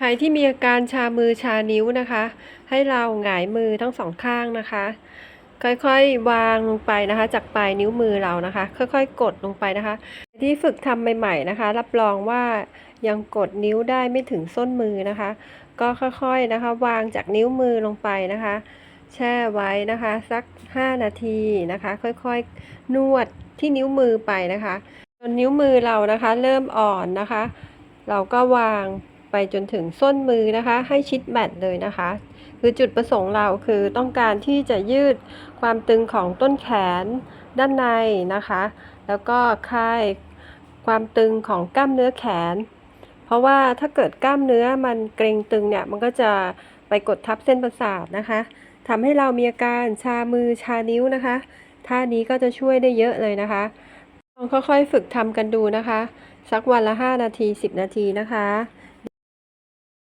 ใครที่มีอาการชามือชานิ้วนะคะ ให้เราหงายมือทั้งสองข้างนะคะ ค่อยๆวางลงไปนะคะ จากปลายนิ้วมือเรานะคะ ค่อยๆ กดลงไปนะคะ ที่ฝึกทำใหม่ ๆนะคะ รับรองว่ายังกดนิ้วได้ไม่ถึงส้นมือนะคะ ก็ค่อยๆนะคะ วางจากนิ้วมือลงไปนะคะ แช่ไว้นะคะ สัก 5 นาทีนะคะ ค่อยๆนวดที่นิ้วมือไปนะคะจนนิ้วมือเรานะคะ เริ่มอ่อนนะคะ เราก็วาง ไปจนถึงส้นมือนะคะ ให้ชิดแบตเลยนะคะ คือจุดประสงค์เราคือต้องการที่จะยืดความตึงของต้นแขนด้านในนะคะ แล้วก็คลายความตึงของกล้ามเนื้อแขน เพราะว่าถ้าเกิดกล้ามเนื้อมันเกร็งตึงเนี่ยมันก็จะไปกดทับเส้นประสาทนะคะทำให้เรามีอาการชามือชานิ้วนะคะท่านี้ก็จะช่วยได้เยอะเลยนะคะลองค่อยๆฝึกทำกันดูนะคะ สักวันละ 5 นาที 10 นาทีนะคะ